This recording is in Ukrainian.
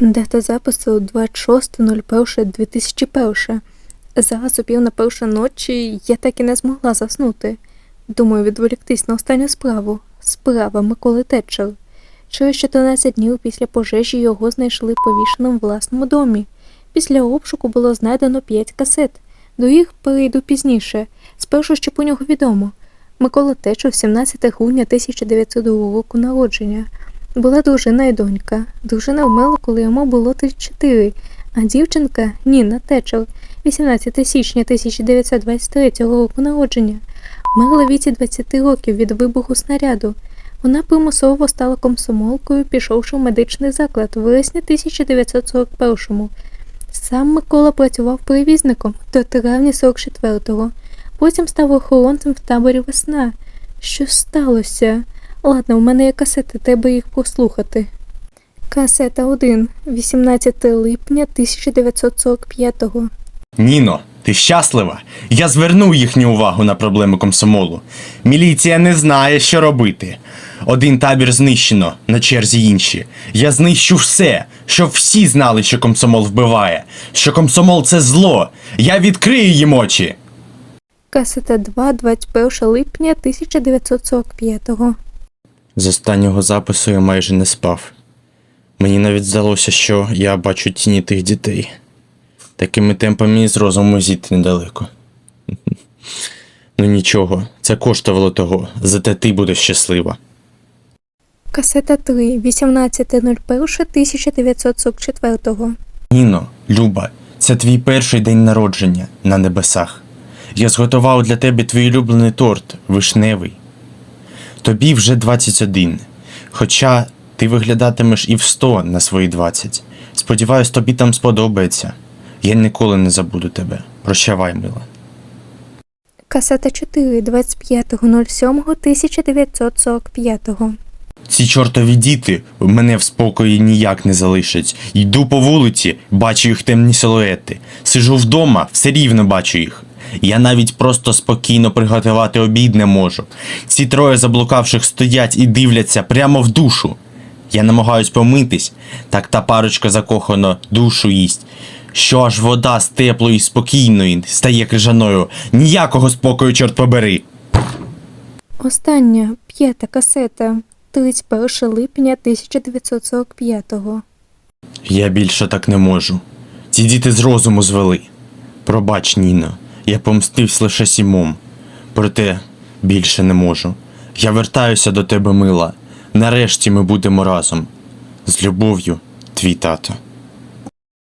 Дата запису 26.01.2001. Зараз о на перша ночі я так і не змогла заснути. Думаю, відволіктись на останню справу. Справа Миколи Тетчер. Через 14 днів після пожежі його знайшли повішеним в власному домі. Після обшуку було знайдено 5 касет. До їх перейду пізніше. Спершу, що про нього відомо. Микола Течов 17 грудня 1902 року народження. Була дружина і донька. Дружина вмерла, коли йому було 34, а дівчинка Ніна Течел 18 січня 1923 року народження. Вмерла в віці 20 років від вибуху снаряду. Вона примусово стала комсомолкою, пішовши в медичний заклад у вересні 1941-му. Сам Микола працював перевізником до травня 44-го. Потім став охоронцем в таборі весна. Що сталося? Ладно, у мене є касети, треба їх послухати. Касета 1, 18 липня 1945-го. Ніно, ти щаслива? Я звернув їхню увагу на проблеми комсомолу. Міліція не знає, що робити. Один табір знищено, на черзі інші. Я знищу все, щоб всі знали, що комсомол вбиває, що комсомол це зло. Я відкрию їм очі. Касета 2, 21 липня 1945-го. З останнього запису я майже не спав. Мені навіть здалося, що я бачу тіні тих дітей. Такими темпами і з розуму зійти недалеко. Ну нічого, це коштувало того, зате ти будеш щаслива. Касета 3, 18.01.1944-го. Ніно, Люба, це твій перший день народження на небесах. Я зготував для тебе твій улюблений торт, вишневий. Тобі вже 21. Хоча ти виглядатимеш і в 100 на свої 20. Сподіваюсь, тобі там сподобається. Я ніколи не забуду тебе. Прощавай, мила. Касета 4, 25.07.1945-го. Ці чортові діти мене в спокої ніяк не залишать. Йду по вулиці, бачу їх темні силуети. Сижу вдома, все рівно бачу їх. Я навіть просто спокійно приготувати обід не можу. Ці троє заблукавших стоять і дивляться прямо в душу. Я намагаюсь помитись, так та парочка закохано душу їсть. Що аж вода з теплої, спокійної стає крижаною. Ніякого спокою, чорт побери. Остання, п'ята касета. 31 липня 1945-го. Я більше так не можу. Ці діти з розуму звели. Пробач, Ніно, я помстився лише сімом. Проте більше не можу. Я вертаюся до тебе, мила. Нарешті ми будемо разом. З любов'ю, твій тато.